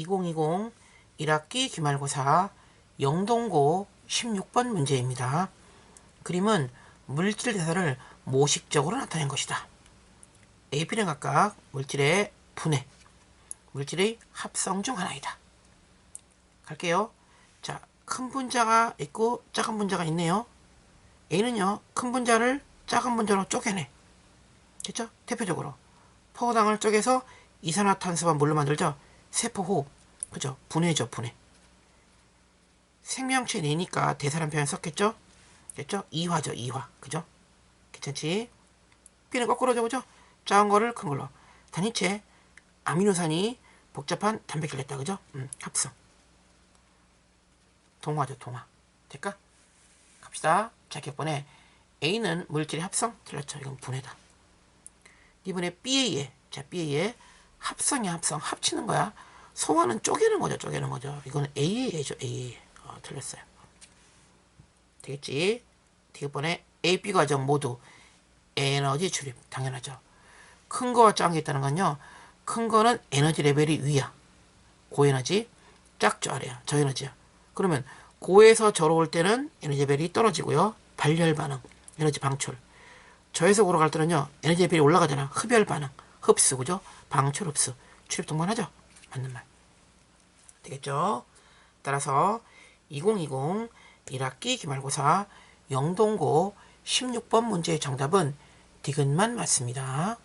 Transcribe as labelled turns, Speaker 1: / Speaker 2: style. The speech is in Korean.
Speaker 1: 2020 1학기 기말고사 영동고 16번 문제입니다. 그림은 물질 대사를 모식적으로 나타낸 것이다. A, B는 각각 물질의 분해, 물질의 합성 중 하나이다. 갈게요. 자, 큰 분자가 있고 작은 분자가 있네요. A는요, 큰 분자를 작은 분자로 쪼개내. 됐죠? 대표적으로. 포당을 쪼개서 이산화탄소와 물로 만들죠? 세포호흡. 그죠? 분해죠, 분해. 생명체 내니까 대사란 표현 썼겠죠? 됐죠? 이화죠, 이화. 그죠? 괜찮지? B는 거꾸로죠, 그죠? 작은 거를 큰 걸로. 단위체, 아미노산이 복잡한 단백질 냈다, 그죠? 음, 합성. 동화죠, 동화. 될까? 갑시다. 자, 격번에 A는 물질의 합성? 틀렸죠. 이건 분해다. 이번에 B에 자, B에 합성이야, 합성. 합치는 거야. 소화는 쪼개는 거죠, 쪼개는 거죠. 의해죠, A에 의해. 어, 틀렸어요. 되겠지? 이번에 A, B 과정 모두 에너지 출입. 당연하죠. 큰 거와 작은 게 있다는 건요. 큰 거는 에너지 레벨이 위야. 고에너지. 작죠, 아래야. 저에너지야. 그러면 고에서 저로 올 때는 에너지 레벨이 떨어지고요. 발열 반응, 에너지 방출. 저에서 고로 갈 때는요. 에너지 레벨이 올라가잖아. 흡열 반응, 흡수, 그죠? 방출, 흡수. 출입 동반하죠? 맞는 말. 되겠죠? 따라서 2020 1학기 기말고사 영동고 16번 문제의 정답은 디귿만 맞습니다.